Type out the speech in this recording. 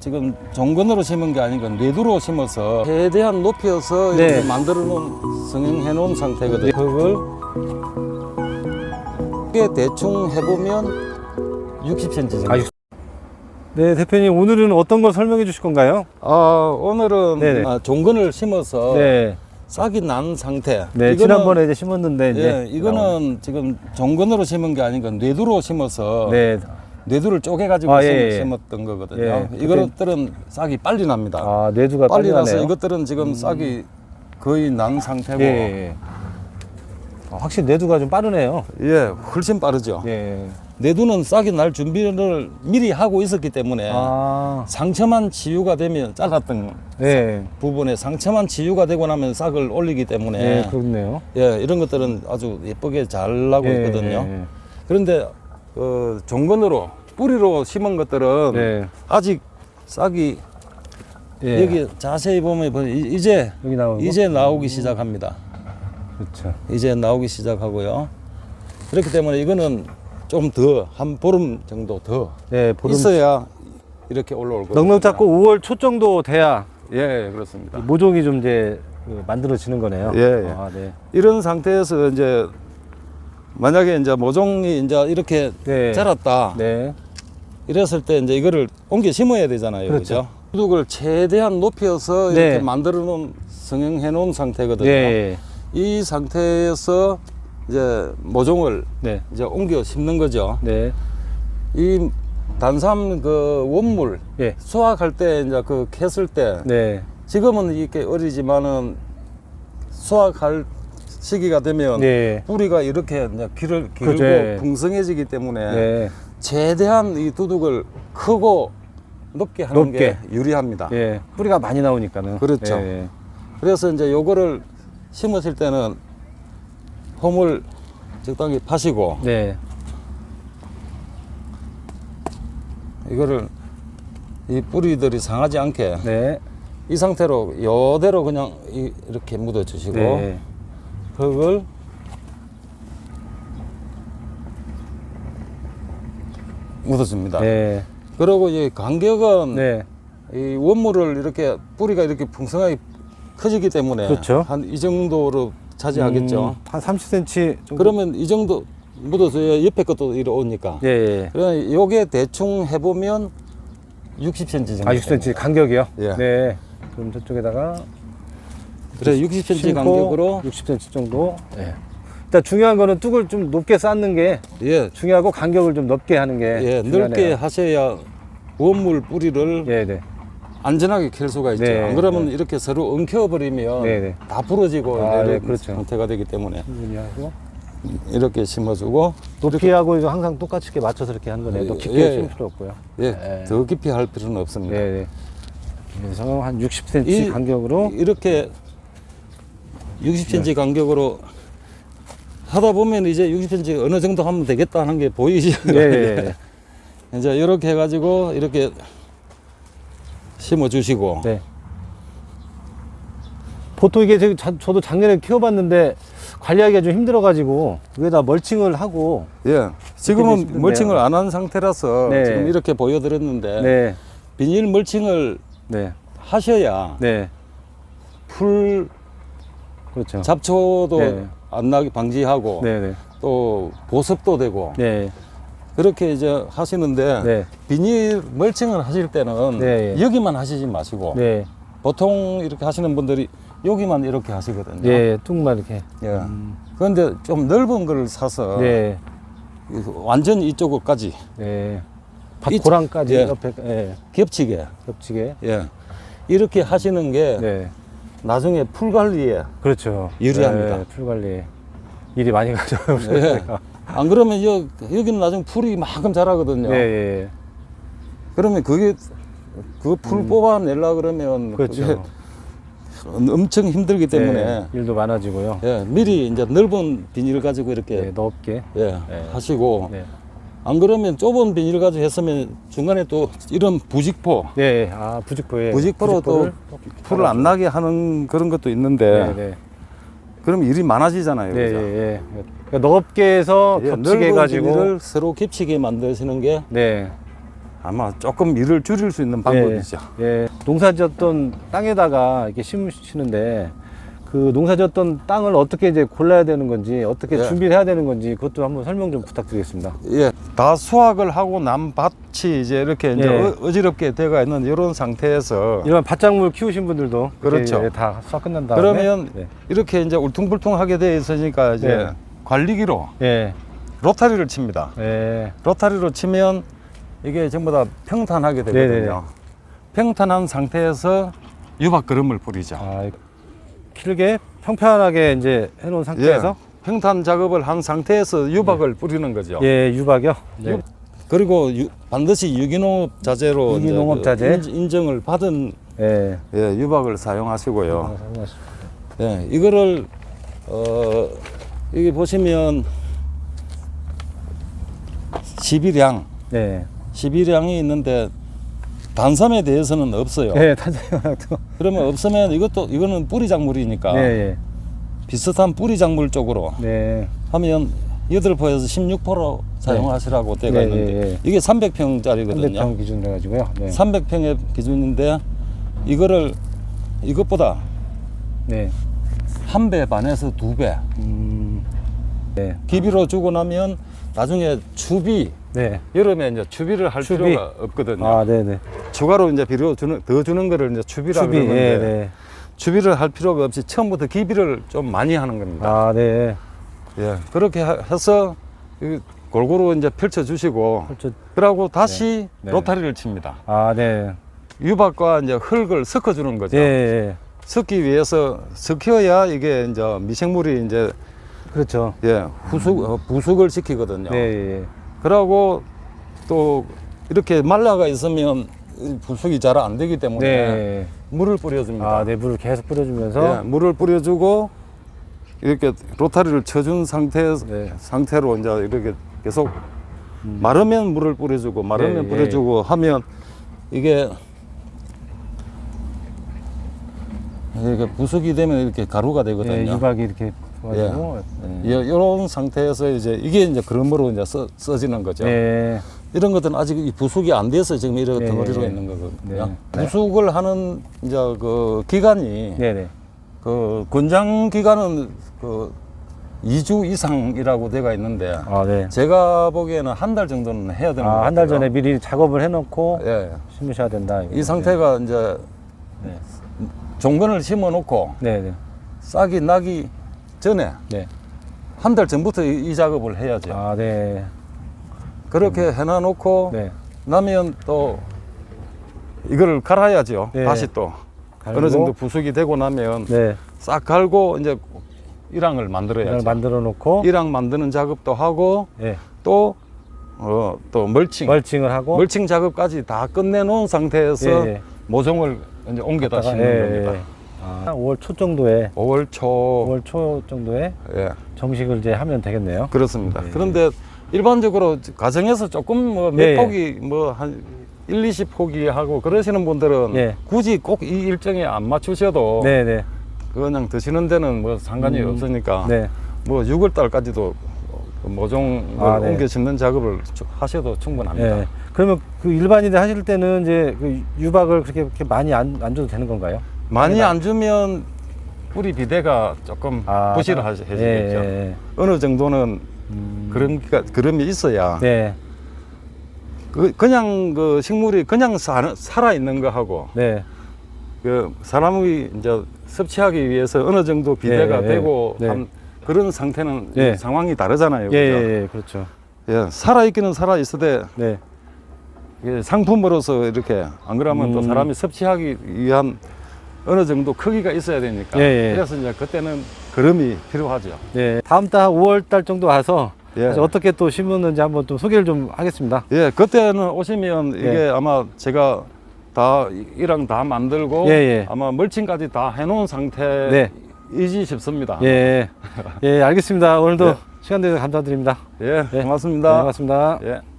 지금 종근으로 심은 게 아니고 뇌두로 심어서 최대한 높여서 네. 이렇게 만들어 놓은 성형해 놓은 상태거든요. 그걸 이게 대충 해보면 60cm 정도. 아, 육- 네, 대표님 오늘은 어떤 걸 설명해 주실 건가요? 아, 오늘은 네네. 아, 종근을 심어서 네. 싹이 난 상태. 네, 이거는- 지난번에 이제 심었는데 이제 예, 이거는 지금 종근으로 심은 게 아니고 뇌두로 심어서 네. 뇌두를 쪼개가지고 아, 심- 예, 예. 심었던 거거든요. 예, 이것들은 싹이 빨리 납니다. 아, 뇌두가 빨리 나서 나네요. 이것들은 지금 싹이 거의 난 상태고 예, 예, 예, 예. 아, 확실히 뇌두가 좀 빠르네요. 훨씬 빠르죠. 예. 뇌두는 싹이 날 준비를 미리 하고 있었기 때문에 아. 상처만 치유가 되면 잘랐던 네. 부분에 상처만 치유가 되고 나면 싹을 올리기 때문에 네, 그렇네요. 예, 이런 것들은 아주 예쁘게 잘 나고 예, 있거든요. 예, 그런데 어, 종근으로 뿌리로 심은 것들은 네. 아직 싹이 예. 여기 자세히 보면 이- 이제 여기 나오고 이제 나오기 시작합니다. 그렇죠. 이제 나오기 시작하고요. 그렇기 때문에 이거는 좀 더 한 보름 정도 더 네, 보름 있어야 이렇게 올라올 거예요. 넉넉 잡고 5월 초 정도 돼야 예, 그렇습니다. 모종이 좀 이제 그 만들어지는 거네요. 예, 예. 아, 네. 이런 상태에서 이제 만약에 이제 모종이 이제 이렇게 네. 자랐다. 네. 이랬을 때 이제 이거를 옮겨 심어야 되잖아요. 그렇죠. 그죠? 두둑을 최대한 높여서 네. 이렇게 만들어 놓은 성형해 놓은 상태거든요. 예. 이 상태에서 이제 모종을 네. 이제 옮겨 심는 거죠. 네. 이 단삼 그 원물 예. 수확할 때 이제 그 캤을 때 네. 지금은 이렇게 어리지만은 수확할 시기가 되면 네. 뿌리가 이렇게 이제 길을 길고 그죠, 예. 풍성해지기 때문에 네. 최대한 이 두둑을 크고 높게 하는 높게. 게 유리합니다. 예. 뿌리가 많이 나오니까는. 그렇죠. 예. 그래서 이제 요거를 심으실 때는 홈을 적당히 파시고 네. 이거를 이 뿌리들이 상하지 않게 네. 이 상태로 요대로 그냥 이- 이렇게 묻어 주시고 네. 흙을 묻어줍니다. 네. 그리고 이 간격은 네. 이 원물을 이렇게 뿌리가 이렇게 풍성하게 커지기 때문에 그렇죠. 한 이 정도로 차지하겠죠. 음, 한 30cm 정도. 그러면 이 정도 묻어줘야 옆에 것도 이리 오니까. 예, 예. 그러면 요게 대충 해보면 60cm 정도. 아, 60cm 간격이요? 예. 네. 그럼 저쪽에다가 그래 60cm 심고 간격으로 60cm 정도. 예. 일단 중요한 거는 뚝을 좀 높게 쌓는 게 예, 중요하고 간격을 좀 넓게 하는 게 예 중요하네요. 넓게 하셔야 원물 뿌리를 예, 네. 안전하게 캘 수가 있죠. 네, 안 그러면 이렇게 서로 엉켜버리면 네, 네. 다 부러지고 아, 이런 네, 그렇죠. 상태가 되기 때문에 충분히 하고 이렇게 심어주고 높이하고 이거 항상 똑같이 이렇게 맞춰서 이렇게 하는 거네요. 또 예, 깊게 예. 심을 필요 없고요. 예, 네. 더 깊이 할 필요는 없습니다. 네, 네. 그래서 한 60cm 이- 간격으로 이렇게 60cm 간격으로 하다 보면 이제 60cm 어느 정도 하면 되겠다 하는 게 보이시죠? 예, 예, 예. 이제 이렇게 해가지고 이렇게 심어 주시고 네. 보통 이게 저, 자- 저도 작년에 키워봤는데 관리하기가 좀 힘들어가지고 위에다 멀칭을 하고 예, 지금은. 멀칭을 안 한 상태라서 네. 지금 이렇게 보여드렸는데 네, 비닐 멀칭을 네, 하셔야 네, 풀 그렇죠. 잡초도 네. 안 나게 방지하고 네, 네, 또 보습도 되고 네, 그렇게 이제 하시는데 네, 비닐 멀칭을 하실 때는 네, 예. 여기만 하시지 마시고 네, 보통 이렇게 하시는 분들이 여기만 이렇게 하시거든요. 예, 뚝만 이렇게. 예. 그런데 좀 넓은 걸 사서 네, 완전 이쪽까지 네. 이- 밭고랑까지 예. 옆에 예, 겹치게 겹치게. 예. 이렇게 하시는 게 네, 나중에 풀 관리에 그렇죠. 유리합니다. 네, 풀 관리 일이 많이 가죠. 예. 안 그러면 여, 여기는 나중에 풀이 만큼 자라거든요. 예, 예, 그러면 그게 그 풀 뽑아내려 그러면 음. 그렇죠. 그게 엄청 힘들기 때문에 네, 일도 많아지고요. 예, 미리 이제 넓은 비닐을 가지고 이렇게 네, 넓게. 예, 네. 하시고 네. 안 그러면 좁은 비닐 가지고 했으면 중간에 또 이런 부직포 네, 아 부직포에 부직포로 또 풀을 안 나게 하는 그런 것도 있는데 네, 네, 그럼 일이 많아지잖아요. 네, 그죠? 예, 예. 그러니까 넓게 해서 예, 겹치게 넓은 해가지고 비닐을 서로 겹치게 만드시는 게 네, 아마 조금 일을 줄일 수 있는 방법이죠. 예, 농사 지었던 땅에다가 이렇게 심으시는데 그 농사지었던 땅을 어떻게 이제 골라야 되는 건지 어떻게 예. 준비를 해야 되는 건지 그것도 한번 설명 좀 부탁드리겠습니다. 예, 다 수확을 하고 난 밭이 이제 이렇게 이제 예. 어- 어지럽게 돼가 있는 이런 상태에서 일반 밭작물 키우신 분들도 그렇죠. 이렇게 다 수확 끝난 다음에 그러면 네. 이렇게 이제 울퉁불퉁하게 돼 있으니까 이제 네. 관리기로 예, 로타리를 칩니다. 예, 로타리로 치면 이게 전부 다 평탄하게 되거든요. 네네네. 평탄한 상태에서 유박 그름을 뿌리죠. 아, 길게 평평하게 이제 해놓은 상태에서 예, 평탄 작업을 한 상태에서 유박을 뿌리는 거죠. 예, 유박이요. 네. 유- 그리고 유- 반드시 유기농업 자재로 이제 유기농업 그 자재? 인- 인정을 받은 예. 예, 유박을 사용하시고요. 아, 사용하시- 예, 이거를 어 여기 보시면 12량, 네. 12량이 있는데 단삼에 대해서는 없어요. 예, 탄산도. 그러면 없으면 이것도 이거는 뿌리 작물이니까 네, 예. 비슷한 뿌리 작물 쪽으로 네. 하면 8포에서 16% 사용하시라고 되어 네, 있는데 예, 예. 이게 300평짜리거든요. 300평 기준으로 해가지고요. 네. 300평의 기준인데 이거를 이것보다 네. 한 배 반에서 두 배 음. 네. 기비로 주고 나면 나중에 추비 네. 여름에 이제 추비를 할 추비. 필요가 없거든요. 아, 네, 네. 추가로 이제 비료 주는 더 주는 거를 이제 추비라 추비. 그러는데 예, 네. 추비를 할 필요가 없이 처음부터 기비를 좀 많이 하는 겁니다. 아, 네. 예, 그렇게 하- 해서 이 골고루 이제 펼쳐 주시고. 그러고 다시 네. 로타리를 칩니다. 아, 네. 유박과 이제 흙을 섞어 주는 거죠. 예, 예. 섞기 위해서 섞여야 이게 이제 미생물이 이제 그렇죠. 예, 후숙 어, 부숙을 시키거든요. 네, 예, 예. 그러고 또 이렇게 말라가 있으면 이 부숙이 잘 안 되기 때문에 네. 물을 뿌려줍니다. 아, 네. 물을 계속 뿌려주면서. 예, 물을 뿌려주고 이렇게 로타리를 쳐준 상태 네. 상태로 이제 이렇게 계속 마르면 물을 뿌려주고 마르면 음. 네, 뿌려주고 하면 이게 이렇게 부숙이 되면 이렇게 가루가 되거든요. 예, 유박이 이렇게 가지고 예. 이런 상태에서 이제 이게 이제 그러므로 이제 써, 써지는 거죠. 예. 이런 것들은 아직 이 부숙이 안 돼서 지금 이렇게 네, 덩어리로 네. 있는 거거든요. 네. 부숙을 하는 이제 그 기간이 네, 네. 그 권장 기간은 그 2주 이상이라고 되어 있는데 아, 네. 제가 보기에는 한 달 정도는 해야 되는 것 아, 한달 같아요. 전에 미리 작업을 해놓고 예. 심으셔야 된다. 이거. 이 상태가 이제 네. 종근을 심어 놓고 네, 네. 싹이 나기 전에 네. 한 달 전부터 이, 이 작업을 해야죠. 아, 네. 그렇게 해놔 놓고 네. 나면 또 이거를 갈아야죠. 네. 다시 또 갈고. 어느 정도 부숙이 되고 나면 네. 싹 갈고 이제 일항을 만들어야죠. 만들어 놓고 일항 만드는 작업도 하고 예. 또 어, 또 멀칭 멀칭을 하고 멀칭 작업까지 다 끝내 놓은 상태에서 예, 예. 모종을 이제 옮겨다 심는 예, 겁니다. 예. 아, 5월 초 정도에 5월 초 5월 초 정도에 예, 정식을 이제 하면 되겠네요. 그렇습니다. 예. 그런데 일반적으로 가정에서 조금 뭐몇 예, 예. 포기 뭐 한 1, 20포기 하고 그러시는 분들은 예. 굳이 꼭 이 일정에 안 맞추셔도 네, 네. 그냥 드시는 데는 뭐 상관이 음, 없으니까 네. 뭐 6월 달까지도 모종 을 아, 네. 옮겨 심는 작업을 주- 하셔도 충분합니다. 예. 그러면 그 일반인들 하실 때는 이제 그 유박을 그렇게, 그렇게 많이 안, 안 줘도 되는 건가요? 많이 안 주면 뿌리 비대가 조금 아, 부실해지겠죠. 예, 예, 어느 정도는 음. 그런 게 그름이 있어야 네. 그 그냥 그 식물이 그냥 사, 살아 있는 거하고 네. 그 사람이 이제 섭취하기 위해서 어느 정도 비대가 예, 예, 되고 네. 한 그런 상태는 예. 상황이 다르잖아요. 예, 그죠? 예, 예, 그렇죠. 예, 살아 있기는 살아 있으되 네. 이게 상품으로서 이렇게 안 그러면 또 음. 사람이 섭취하기 위한 어느 정도 크기가 있어야 되니까 예, 예. 그래서 이제 그때는 그름이 필요하죠. 네. 다음 달 5월 달 정도 와서 예. 어떻게 또 심었는지 한번 좀 소개를 좀 하겠습니다. 예, 그때는 오시면 이게 네. 아마 제가 다 이랑 다 만들고 예, 예. 아마 멀칭까지 다 해놓은 상태이지 싶습니다. 예. 예, 알겠습니다. 오늘도 예. 시간 내서 감사드립니다. 예, 네. 고맙습니다. 네, 고맙습니다. 예.